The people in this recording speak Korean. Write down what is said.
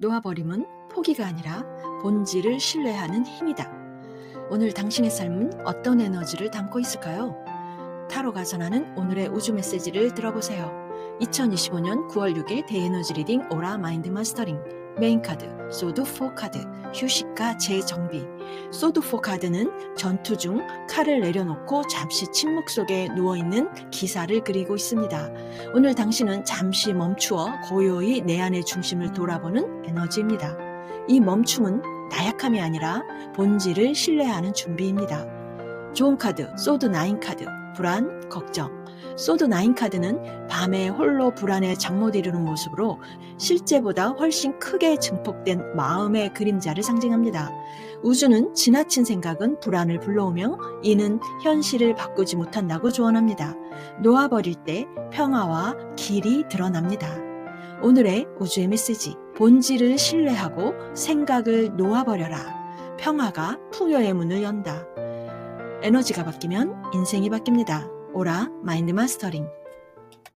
놓아버림은 포기가 아니라 본질을 신뢰하는 힘이다. 오늘 당신의 삶은 어떤 에너지를 담고 있을까요? 타로가 전하는 오늘의 우주 메시지를 들어보세요. 2025년 9월 6일 대에너지 리딩 오라 마인드 마스터링 메인 카드 소드 4 카드 휴식과 재정비 소드 4 카드는 전투 중 칼을 내려놓고 잠시 침묵 속에 누워있는 기사를 그리고 있습니다. 오늘 당신은 잠시 멈추어 고요히 내 안의 중심을 돌아보는 에너지입니다. 이 멈춤은 나약함이 아니라 본질을 신뢰하는 준비입니다. 좋은 카드, 소드 9 카드, 불안, 걱정. 소드 9 카드는 밤에 홀로 불안에 잠 못 이루는 모습으로 실제보다 훨씬 크게 증폭된 마음의 그림자를 상징합니다. 우주는 지나친 생각은 불안을 불러오며 이는 현실을 바꾸지 못한다고 조언합니다. 놓아버릴 때 평화와 길이 드러납니다. 오늘의 우주의 메시지. 본질을 신뢰하고 생각을 놓아버려라. 평화가 풍요의 문을 연다. 에너지가 바뀌면 인생이 바뀝니다. 오라 마인드 마스터링.